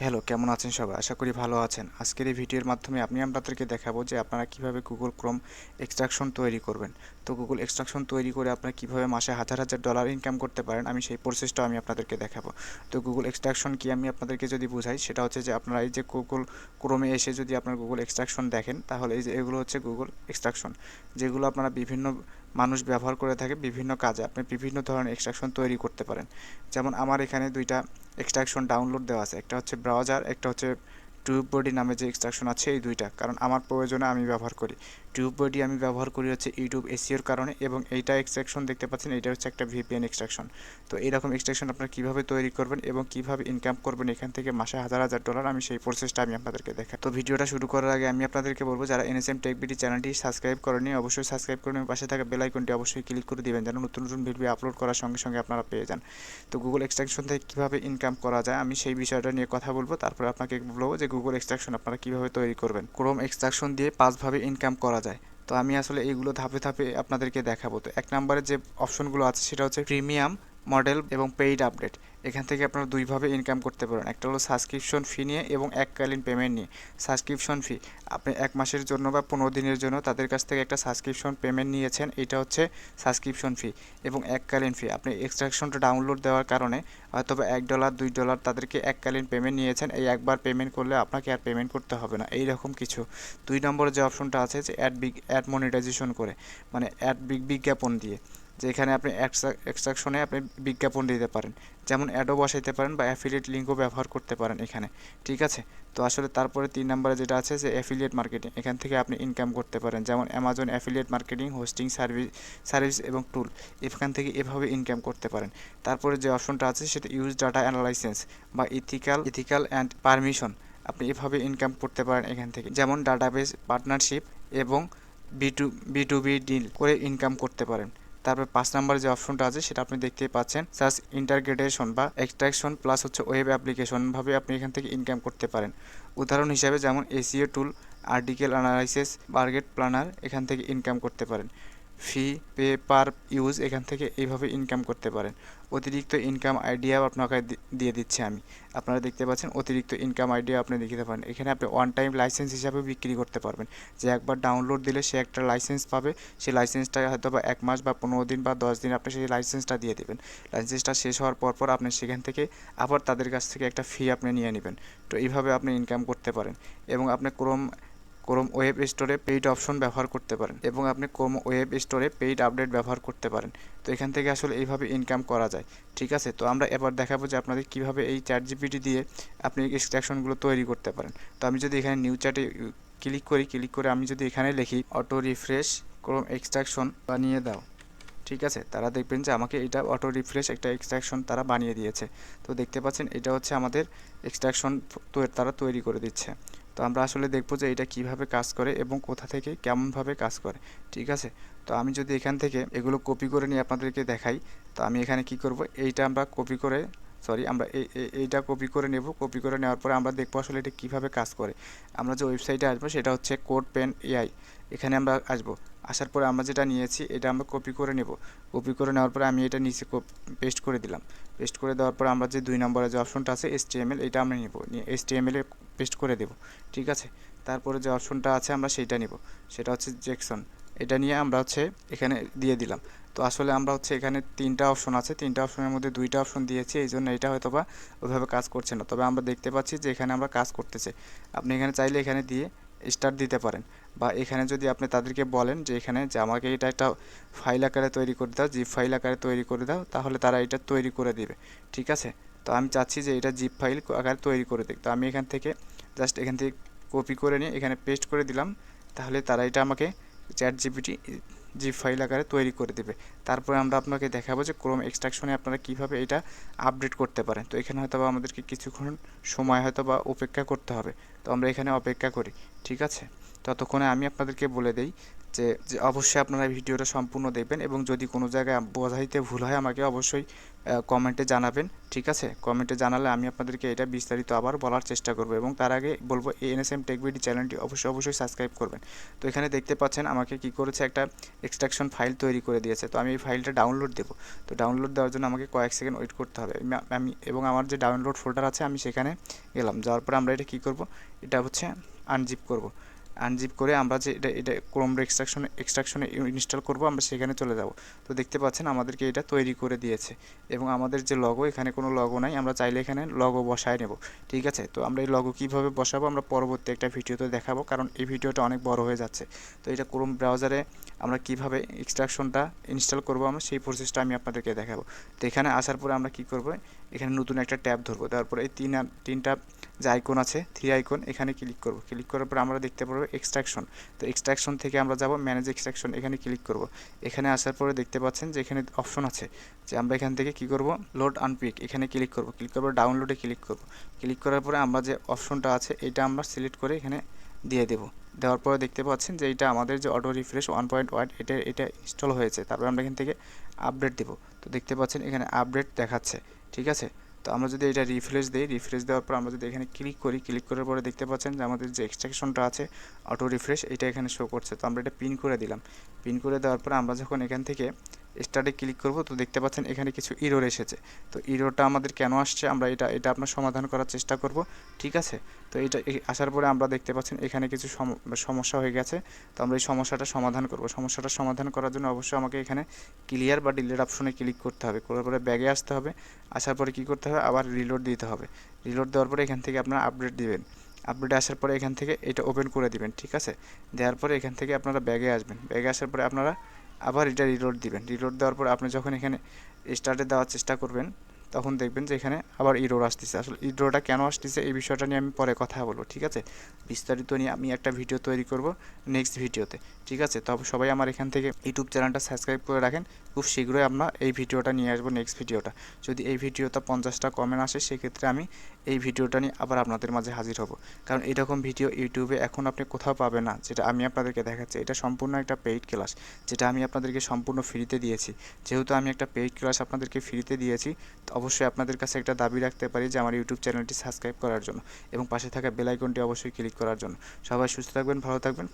Hello কেমন আছেন সবাই? আশা করি ভালো আছেন। আজকের এই ভিডিওর মাধ্যমে আমি আপনাদেরকে দেখাবো যে আপনারা কীভাবে গুগল ক্রোম এক্সট্রাকশন তৈরি করবেন। তো গুগল এক্সট্রাকশন তৈরি করে আপনারা কীভাবে মাসে হাজার হাজার ডলার ইনকাম করতে পারেন, আমি সেই প্রসেসটা আমি আপনাদেরকে দেখাবো। তো গুগল এক্সট্রাকশন কি আমি আপনাদেরকে যদি বুঝাই, সেটা হচ্ছে যে আপনারা এই যে গুগল ক্রোমে এসে যদি আপনার গুগল এক্সট্রাকশন দেখেন, তাহলে এই যে এগুলো হচ্ছে গুগল এক্সট্রাকশন যেগুলো আপনারা বিভিন্ন মানুষ ব্যবহার করে থাকে, বিভিন্ন কাজে আপনি বিভিন্ন ধরনের এক্সট্রাকশন তৈরি করতে পারেন। যেমন আমার এখানে দুইটা এক্সট্রাকশন ডাউনলোড দেওয়া আছে। একটা হচ্ছে ব্রাউজার একটা হচ্ছে টিউব বডি নামে যে এক্সট্রাকশন আছে, এই দুইটা। কারণ আমার প্রয়োজনে আমি ব্যবহার করি। টিউব বডি আমি ব্যবহার করি হচ্ছে ইউটিউব এসিওর কারণে এবং এইটা এক্সট্রাকশন দেখতে পাচ্ছেন এটা হচ্ছে একটা ভিপিএন এক্সট্রাকশন তো এইরকম এক্সট্রাকশন আপনারা কীভাবে তৈরি করবেন এবং কীভাবে ইনকাম করবেন এখান থেকে মাসে হাজার হাজার ডলার আমি সেই প্রসেসটা আমি আপনাদেরকে দেখাই। তো ভিডিওটা শুরু করার আগে আমি আপনাদেরকে বলব, যারা এনএসএম টেক বিডি চ্যানেলটি সাবস্ক্রাইব করেনি অবশ্যই সাবস্ক্রাইব করে পাশে থাকা বেল আইকনটি অবশ্যই ক্লিক করে দিবেন, যেন নতুন নতুন ভিডিও আপলোড করার সঙ্গে সঙ্গে আপনারা পেয়ে যান। তো গুগল এক্সট্রাকশন থেকে কীভাবে ইনকাম করা যায়, আমি সেই বিষয়টা নিয়ে কথা বলব। তারপরে আপনাকে বলব যে গুগল এক্সট্রাকশন আপনারা কীভাবে তৈরি করবেন। ক্রোম এক্সট্রাকশন দিয়ে পাঁচভাবে ইনকাম করা যায়। তো আমি আসলে এইগুলো ধাপে ধাপে আপনাদেরকে দেখাবো। তো এক নম্বরে যে অপশনগুলো আছে সেটা হচ্ছে প্রিমিয়াম মডেল এবং পেইড আপডেট এখান থেকে আপনারা দুইভাবে ইনকাম করতে পারেন একটা হলো সাবস্ক্রিপশন ফি নিয়ে এবং এককালীন পেমেন্ট নিয়ে। সাবস্ক্রিপশন ফি আপনি এক মাসের জন্য বা পনেরো দিনের জন্য তাদের কাছ থেকে একটা সাবস্ক্রিপশন পেমেন্ট নিয়েছেন, এটা হচ্ছে সাবস্ক্রিপশন ফি এবং এককালীন ফি আপনি এক্সট্রাকশনটা ডাউনলোড দেওয়ার কারণে হয়তো এক ডলার দুই ডলার তাদেরকে এককালীন পেমেন্ট নিয়েছেন। এই একবার পেমেন্ট করলে আপনাকে আর পেমেন্ট করতে হবে না। এই রকম কিছু। দুই নম্বরে যে অপশনটা আছে যে অ্যাড বিগ অ্যাড মনিটাইজেশন করে মানে অ্যাড বিগ বিজ্ঞাপন দিয়ে। যেখানে আপনি এক্সট্রাকশনে আপনি বিজ্ঞাপন দিতে পারেন। যেমন অ্যাডও বসাইতে পারেন বা অ্যাফিলিয়েট লিঙ্কও ব্যবহার করতে পারেন এখানে, ঠিক আছে? তো আসলে তারপরে তিন নম্বরে যেটা আছে যে অ্যাফিলিয়েট মার্কেটিং এখান থেকে আপনি ইনকাম করতে পারেন। যেমন Amazon affiliate marketing hosting service service এবং টুল এখান থেকে এভাবে ইনকাম করতে পারেন। তারপরে যে অপশনটা আছে সেটা ইউজ ডাটা অ্যানালাইসেন্স বা ইথিক্যাল ইথিক্যাল অ্যান্ড পারমিশন আপনি এভাবে ইনকাম করতে পারেন এখান থেকে। যেমন ডাটাবেস পার্টনারশিপ এবং B to B to B deal করে ইনকাম করতে পারেন। তারপর পাঁচ নাম্বার যে অপশনটা আছে, সেটা আপনি দেখতেই পাচ্ছেন। সার্চ ইন্টারগ্রেডেশন বা এক্সট্রাকশন প্লাস হচ্ছে ওয়েব অ্যাপ্লিকেশন ভাবে আপনি এখান থেকে ইনকাম করতে পারেন। উদাহরণ হিসাবে যেমন SEO tool article analysis budget planner এখান থেকে ইনকাম করতে পারেন। ফি পে পার ইউজ এখান থেকে এইভাবে ইনকাম করতে পারেন। অতিরিক্ত ইনকাম আইডিয়া আপনাকে দিয়ে দিচ্ছে আমি। আপনারা দেখতে পাচ্ছেন অতিরিক্ত ইনকাম আইডিয়া আপনি দেখাতে পারেন। এখানে আপনি ওয়ান টাইম লাইসেন্স হিসাবে বিক্রি করতে পারবেন। যে একবার ডাউনলোড দিলে সে একটা লাইসেন্স পাবে। সেই লাইসেন্সটা হয়তো বা এক মাস বা পনেরো দিন বা দশ দিন আপনি সেই লাইসেন্সটা দিয়ে দেবেন। লাইসেন্সটা শেষ হওয়ার পর পর আপনি সেখান থেকে আবার তাদের কাছ থেকে একটা ফি আপনি নিয়ে নেবেন। তো এইভাবে আপনি ইনকাম করতে পারেন। এবং আপনি ক্রোম ক্রোম ওয়েব স্টোরে পেইড অপশন ব্যবহার করতে পারেন এবং আপনি ক্রোম ওয়েব স্টোরে পেইড আপডেট ব্যবহার করতে পারেন। তো এখান থেকে আসলে এইভাবে ইনকাম করা যায়। ঠিক আছে? তো আমরা এবার দেখাবো যে আপনাদের কীভাবে এই চ্যাট জিপিটি দিয়ে আপনি এক্সট্রাকশনগুলো তৈরি করতে পারেন। তো আমি যদি এখানে নিউ চ্যাটে ক্লিক করি ক্লিক করে আমি যদি এখানে লিখি অটো রিফ্রেশ ক্রোম এক্সট্রাকশন বানিয়ে দাও। ঠিক আছে? তারা দেখবেন যে আমাকে এটা অটো রিফ্রেশ একটা এক্সট্রাকশন তারা বানিয়ে দিয়েছে। তো দেখতে পাচ্ছেন, এটা হচ্ছে আমাদের এক্সট্রাকশন তারা তৈরি করে দিচ্ছে। তো আমরা আসলে দেখব যে এটা কীভাবে কাজ করে এবং কোথা থেকে কেমনভাবে কাজ করে, ঠিক আছে? তো আমি যদি এখান থেকে এগুলো কপি করে নিয়ে আপনাদেরকে দেখাই, তো আমি এখানে কি করব? এইটা আমরা কপি করে সরি আমরা এই এইটা কপি করে নেব। কপি করে নেওয়ার পরে আমরা দেখব আসলে এটা কীভাবে কাজ করে। আমরা যে ওয়েবসাইটে আসব, সেটা হচ্ছে কোড পেন এআই এখানে আমরা আসব। আসার পরে আমরা যেটা নিয়েছি, এটা আমরা কপি করে নেব। কপি করে নেওয়ার পরে আমি এটা নিচে পেস্ট করে দিলাম। পেস্ট করে দেওয়ার পরে আমরা যে দুই নম্বরে যে অপশনটা আছে এস এটা আমরা নেব। নিয়ে এস এ পেস্ট করে দেব। ঠিক আছে? তারপরে যে অপশনটা আছে, আমরা সেইটা নিব। সেটা হচ্ছে জেকসন এটা নিয়ে আমরা হচ্ছে এখানে দিয়ে দিলাম। তো আসলে আমরা হচ্ছে এখানে তিনটা অপশন আছে। তিনটা অপশনের মধ্যে দুইটা অপশন দিয়েছি, এই জন্য এটা হয়তো বা ওইভাবে কাজ করছে না। তবে আমরা দেখতে পাচ্ছি যে এখানে আমরা কাজ করতেছে। আপনি এখানে চাইলে এখানে দিয়ে স্টার্ট দিতে পারেন। বা এখানে যদি আপনি তাদেরকে বলেন যে এখানে যে আমাকে এটা একটা ফাইল আকারে তৈরি করে দাও জিপ ফাইল আকারে তৈরি করে দাও, তাহলে তারা এটা তৈরি করে দিবে। ঠিক আছে? তো আমি চাচ্ছি যে এটা জিপ ফাইল আকারে তৈরি করে দিক। তো আমি এখান থেকে জাস্ট এখান থেকে কপি করে নিয়ে এখানে পেস্ট করে দিলাম। তাহলে তারা এটা আমাকে চ্যাট জিপিটি জিপ ফাইল আকারে তৈরি করে দেবে। তারপরে আমরা আপনাকে দেখাবো যে ক্রোম এক্সট্রাকশনে আপনারা কীভাবে এটা আপডেট করতে পারেন। তো এখানে হয়তো বা আমাদেরকে কিছুক্ষণ সময় হয়তো বা অপেক্ষা করতে হবে। তো আমরা এখানে অপেক্ষা করি। ঠিক আছে? ততক্ষণে আমি আপনাদেরকে বলে দেই যে অবশ্যই আপনারা ভিডিওটা সম্পূর্ণ দেখবেন এবং যদি কোনো জায়গায় বোঝাইতে ভুল হয়, আমাকে অবশ্যই কমেন্টে জানাবেন, ঠিক আছে? কমেন্টে জানালে আমি আপনাদেরকে এটা বিস্তারিত আবার বলার চেষ্টা করব এবং তার আগে বলব এএনএসএম টেকবিডি চ্যানেলটি অবশ্যই অবশ্যই সাবস্ক্রাইব করবেন। তো এখানে দেখতে পাচ্ছেন আমাকে কি করেছে একটা এক্সট্রাকশন ফাইল তৈরি করে দিয়েছে। তো আমি এই ফাইলটা ডাউনলোড দেবো। তো ডাউনলোড দেওয়ার জন্য আমাকে কয়েক সেকেন্ড ওয়েট করতে হবে। আমি এবং আমার যে ডাউনলোড ফোল্ডার আছে, আমি সেখানে গেলাম। যাওয়ার পরে আমরা এটা কী করব? এটা হচ্ছে আনজিপ করব। আনজিপ করে আমরা যে এটা এটা ক্রোম এক্সট্রাকশনে এক্সট্রাকশনে ইনস্টল করব, আমরা সেখানে চলে যাব। তো দেখতে পাচ্ছেন আমাদেরকে এটা তৈরি করে দিয়েছে। এবং আমাদের যে লগো এখানে কোনো লগো নাই, আমরা চাইলে এখানে লগো বসায় নেব। ঠিক আছে? তো আমরা এই লগো কীভাবে বসাবো, আমরা পরবর্তী একটা ভিডিওতে দেখাবো, কারণ এই ভিডিওটা অনেক বড় হয়ে যাচ্ছে। তো এটা ক্রোম ব্রাউজারে আমরা কীভাবে এক্সট্রাকশনটা ইনস্টল করব আমরা, সেই প্রসেসটা আমি আপনাদেরকে দেখাবো। তো এখানে আসার পরে আমরা কি করব? এখানে নতুন একটা ট্যাব ধরবো। তারপরে এই তিন তিনটা যে আইকন আছে থ্রি আইকন এখানে ক্লিক করব। ক্লিক করার পর আমরা দেখতে পারব এক্সট্রাকশন তো এক্সট্রাকশন থেকে আমরা যাব ম্যানেজ এক্সট্রাকশন এখানে ক্লিক করব। এখানে আসার পরে দেখতে পাচ্ছেন যে এখানে অপশন আছে। যে আমরা এখান থেকে কি করব? লোড আনপিক এখানে ক্লিক করব। ক্লিক করার পর ডাউনলোডে ক্লিক করব। ক্লিক করার পরে আমরা যে অপশনটা আছে, এটা আমরা সিলেক্ট করে এখানে দিয়ে দেব। দেওয়ার পরে দেখতে পাচ্ছেন যে এটা আমাদের যে auto refresh one point one এটা এটা ইনস্টল হয়েছে। তারপর আমরা এখান থেকে আপডেট দেব। তো দেখতে পাচ্ছেন এখানে আপডেট দেখাচ্ছে। ঠিক আছে? তো আমরা যদি এটা রিফ্রেশ দিই রিফ্রেশ দেওয়ার পর আমরা যদি এখানে ক্লিক করি ক্লিক করার পরে দেখতে পাচ্ছেন যে আমাদের যে এক্সট্রাকশনটা আছে অটো রিফ্রেশ এটা এখানে শো করছে। তো আমরা এটা পিন করে দিলাম। পিন করে দেওয়ার পর আমরা যখন এখান থেকে স্টার্টে ক্লিক করব, তো দেখতে পাচ্ছেন এখানে কিছু ইরোর এসেছে। তো ইরোটা আমাদের কেন আসছে? আমরা এটা এটা আপনার সমাধান করার চেষ্টা করব, ঠিক আছে? তো এটা আসার পরে আমরা দেখতে পাচ্ছেন এখানে কিছু সম- সমস্যা হয়ে গেছে। তো আমরা এই সমস্যাটা সমাধান করব। সমস্যাটা সমাধান করার জন্য অবশ্যই আমাকে এখানে ক্লিয়ার বা ডিলেট অপশনে ক্লিক করতে হবে। করার পরে ব্যাগে আসতে হবে। আসার পরে কী করতে হবে? আবার রিলোড দিতে হবে। রিলোড দেওয়ার পরে এখান থেকে আপনারা আপডেট দিবেন। আপডেট আসার পরে এখান থেকে এটা ওপেন করে দিবেন, ঠিক আছে? দেওয়ার পরে এখান থেকে আপনারা ব্যাগে আসবেন। ব্যাগে আসার পরে আপনারা আবার এটা রিলোড দিবেন। রিলোড দেওয়ার পর আপনি যখন এখানে স্টার্টে দেওয়ার চেষ্টা করবেন তখন দেখবেন যে এখানে আবার ইরোর আসতেছে। আসলে ইরোরটা কেন আসতেছে এই বিষয়টা নিয়ে আমি পরে কথা বলব, ঠিক আছে? বিস্তারিত নিয়ে আমি একটা ভিডিও তৈরি করব নেক্সট ভিডিওতে, ঠিক আছে? তবে সবাই আমার এখান থেকে ইউটিউব চ্যানেলটা সাবস্ক্রাইব করে রাখেন, খুব শীঘ্রই আমরা এই ভিডিওটা নিয়ে আসব নেক্সট ভিডিওটা। যদি এই ভিডিওতে পঞ্চাশটা কমেন্ট আসে, সেক্ষেত্রে আমি এই ভিডিওটা নিয়ে আবার আপনাদের মাঝে হাজির হব। কারণ এরকম ভিডিও ইউটিউবে এখন আপনি কোথাও পাবেন না, যেটা আমি আপনাদেরকে দেখাচ্ছি। এটা সম্পূর্ণ একটা পেইড ক্লাস যেটা আমি আপনাদেরকে সম্পূর্ণ ফ্রিতে দিয়েছি। যেহেতু আমি একটা পেইড ক্লাস আপনাদেরকে ফ্রিতে দিয়েছি অবশ্যই আপনাদের কাছে একটা দাবি রাখতে পারি যে আমার ইউটিউব চ্যানেলটি সাবস্ক্রাইব করার জন্য এবং পাশে থাকা বেল আইকনটি অবশ্যই ক্লিক করার জন্য। সবাই সুস্থ থাকবেন, ভালো থাকবেন